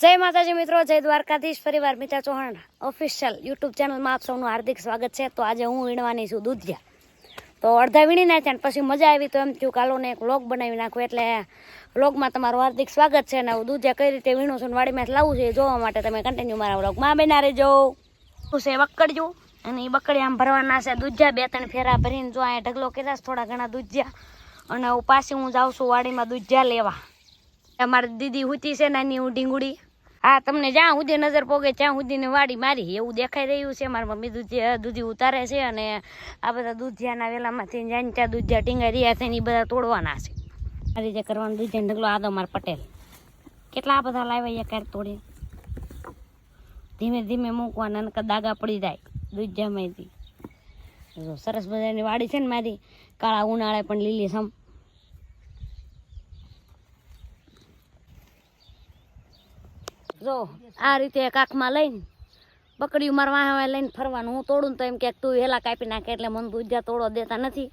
જય માતાજી મિત્રો, જય દ્વારકાધીશ પરિવાર મિતા ચૌહાણ ઓફિશિયલ યુટ્યુબ ચેનલમાં આપ સૌનું હાર્દિક સ્વાગત છે. તો આજે હું વીણવાની છું દૂધિયા. તો અડધા વીણી નાખ્યા ને પછી મજા આવી તો એમ થયું કાલોને એક વ્લોગ બનાવી નાખું. એટલે વ્લોગમાં તમારું હાર્દિક સ્વાગત છે અને હું દૂધિયા કઈ રીતે વીણું છું ને વાડીમાં લાવું છું એ જોવા માટે તમે કન્ટિન્યુ મારા વ્લોગમાં બેના રહેજો. હું છે બકડ્યું અને એ બકડી આમ ભરવાના છે. દૂધિયા બે ત્રણ ફેરા ભરીને જો અહીંયા ઢગલો છે થોડા ઘણા દૂધિયા. અને હું પાછી હું જાઉં છું વાડીમાં દૂધિયા લેવા. અમારી દીદી હુતી છે નાની હું ઢીંગુડી હા, તમને જ્યાં સુધી નજર પોગે ત્યાં સુધી વાડી મારી એવું દેખાઈ રહ્યું છે. મારા મમ્મી દૂધી દૂધી ઉતારે છે અને આ બધા દૂધિયાના વેલામાંથી જ્યાં ત્યાં દૂધિયા ટીંગાઈ રહ્યા છે એ બધા તોડવાના છે. આ રીતે કરવાનું દૂધિયા ઢગલો આદો માર પટેલ. કેટલા બધા લાવ્યા ક્યારેક તોડી? ધીમે ધીમે મૂકવાના અને દાગા પડી જાય દૂધિયામાંથી. સરસ મજાની વાડી છે ને મારી. કાળા ઉનાળે પણ લીલી સમ જો, આ રીતે કાકમાં લઈને બકડીયું મારવા આવે, લઈને ફરવાનું. હું તોડું તો એમ કે તું હેલા કાપી નાખે એટલે મને દૂધિયા તોડવા દેતા નથી.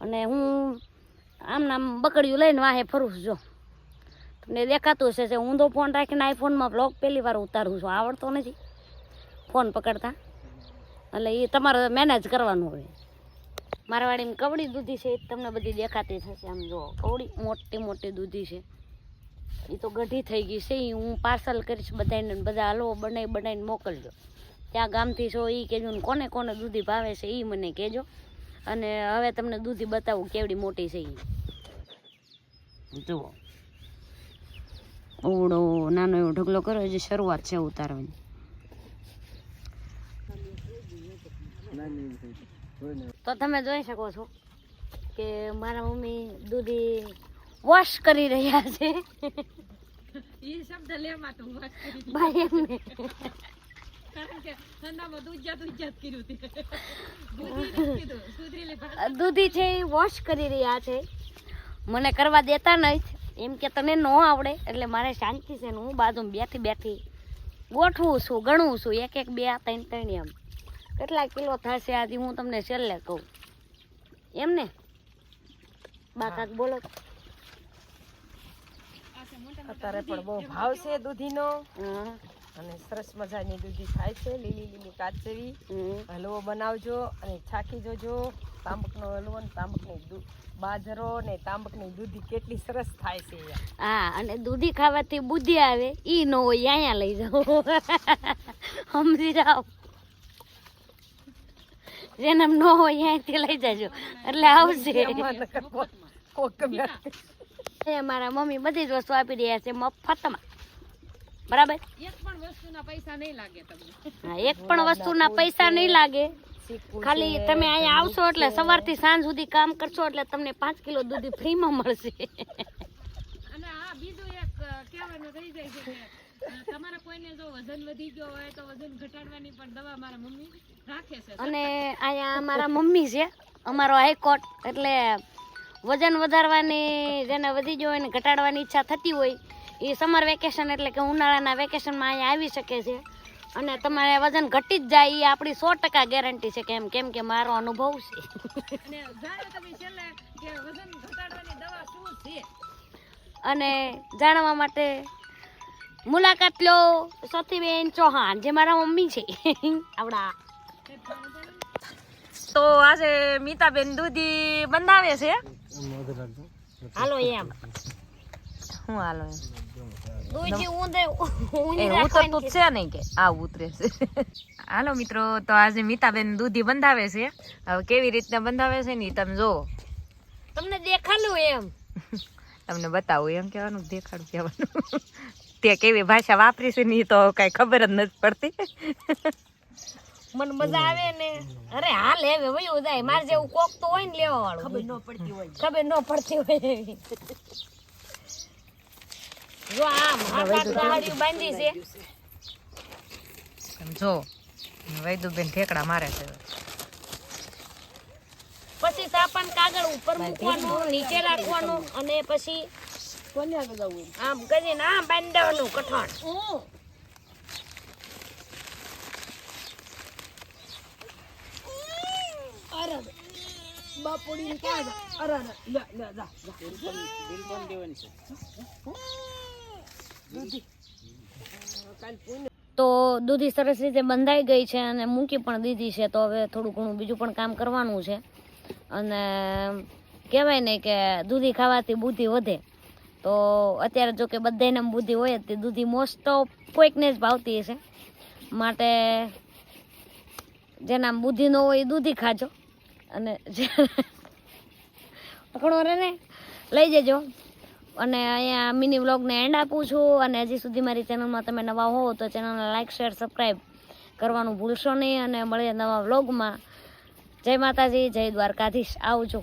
અને હું આમ નામ બકડીયું લઈને વાહે ફરું છું, જો. તમને દેખાતું હશે છે ઊંધો ફોન રાખીને આઈફોનમાં બ્લોગ પહેલી વાર ઉતારું છું. આવડતો નથી ફોન પકડતા. એટલે એ તમારે મેનેજ કરવાનું હોય. મારા વાડીમાં કવડી દૂધી છે તમને બધી દેખાતી થશે. આમ જો, કવડી મોટી મોટી દૂધી છે. એ તો ગઢી થઈ ગઈ છે ઈ હું પાર્સલ કરીશ બધાને બધા હલવો બનાવી બનાવીને મોકલજો. ત્યાં ગામથી છો એ કહેજો ને કોને કોને દૂધી ભાવે છે એ મને કહેજો. અને હવે તમને દૂધી બતાવું કેવડી મોટી છે એ જુઓ ઓવડો નાનો એવો ઢગલો કરો હજી શરૂઆત છે ઉતારવાની. તો તમે જોઈ શકો છો કે મારા મમ્મી દૂધી વોશ કરી રહ્યા છે. એ શબ્દ લેમાં તો કરી ભાઈ એમને. તે. દૂધી છે એ વોશ કરી રહ્યા છે. મને કરવા દેતા નહીં. એમ કે તને ન આવડે એટલે મારે શાંતિ છે હું બાજુ બેઠી બેઠી ગોઠવું છું ગણું છું એક એક બે ત્રણ ત્રણ એમ. કેટલા કિલો થશે આજે હું તમને છેલ્લે કહું. એમ ને? બા કાક બોલો. અત્યારે પણ બહુ ભાવ છે દૂધીનો. અને સરસ મજાની દૂધી થાય છે લીલી લીલી કાચેવી. હલવો બનાવજો અને છાકી જોજો. તાંબકનો હલવો ને તાંબકની બાજરો ને તાંબકની દૂધી કેટલી સરસ થાય છે હા અને દૂધી ખાવાથી બુદ્ધિ આવે ઈ નો હોય અહીંયા લઈ જાઓ. સમજી જાઓ જેને ન હોય અહીંયાથી લઈ જાજો. એટલે આવશે. કોક- એ મારા મમ્મી બધી જ વસ્તુ આપી રહ્યા છે મફતમાં. બરાબર? એક પણ વસ્તુના પૈસા નહીં લાગે તમને. હા એક પણ વસ્તુના પૈસા નહીં લાગે. ખાલી તમે અહીંયા આવશો એટલે સવારથી સાંજ સુધી કામ કરશો એટલે તમને પાંચ કિલો દૂધ ફ્રીમાં મળશે. અને આ બીજું એક કહેવાનું રહી જાય છે કે તમારા કોઈને જો વજન વધી ગયો હોય તો વજન ઘટાડવાની પણ દવા મારા મમ્મી રાખે છે. અને અહીંયા અમારા મમ્મી છે અમારો હાઈકોર્ટ એટલે વજન વધારવાની જેને વધી ગયો હોય ને ઘટાડવાની ઈચ્છા થતી હોય એ સમર વેકેશન એટલે કે ઉનાળાના વેકેશનમાં અહીંયા આવી શકે છે. અને તમારે વજન ઘટી જ જાય એ આપણી સો ટકા ગેરંટી છે કેમ કેમ કે મારો અનુભવ છે. અને કે જાણવા માટે મુલાકાત લો સતીબેન ચૌહાણ જે મારા મમ્મી છે. આવડા. તો આજે મીતાબેન દૂધી બંધાવે છે. હાલો એમ. હું હાલો એમ? દૂધી ઊંધે એ ઊંધી ઉતરતું છે નહીં કે આ ઉતરે છે. હાલો મિત્રો તો આજે મીતાબેન દૂધી બંધાવે છે. હવે કેવી રીતના બંધાવે છે ને તમે જો તમને દેખાડું એમ. તમને બતાવું એમ કહેવાનું દેખાડું કહેવાનું. તે કેવી ભાષા વાપરી છે ને તો કઈ ખબર જ નથી પડતી. મને મજા આવે ને. અરે હા લેવે વયું જાય. મારે જેવું કોક તો હોય ને લેવા વાળું ખબર ન પડતી હોય. ખબર ન પડતી હોય એવી. જો આમ હાથ બાંધી છે. જો વૈદુબેન ઠેકડા મારે છે. પછી તાપન કાગળ ઉપર મૂકવાનું નીચે રાખવાનું અને પછી આમ કરીને આમ બાંધવાનું કઠણ. બાપુડી ક્યાં અરે લે લે, જા કાલ પૂને તો દૂધી સરસ રીતે બંધાઈ ગઈ છે અને મૂકી પણ દીધી છે, તો હવે થોડું ઘણું બીજું પણ કામ કરવાનું છે. અને કહેવાય ને કે દૂધી ખાવાથી બુદ્ધિ વધે. તો અત્યારે જો કે બધાને બુદ્ધિ હોય તે દૂધી મોસ્ટ ઓફ કોઈકને જ ભાવતી હશે. માટે જેના બુદ્ધિ ન હોય એ દૂધી ખાજો. અને પકડો રે ને. લઈ જજો. અને અહીંયા મિની વ્લોગને એન્ડ આપું છું. અને હજી સુધી મારી ચેનલમાં તમે નવા હો તો ચેનલને લાઇક શેર સબસ્ક્રાઈબ કરવાનું ભૂલશો નહીં. અને મળીએ નવા વ્લોગમાં. જય માતાજી, જય દ્વારકાધીશ. આવજો.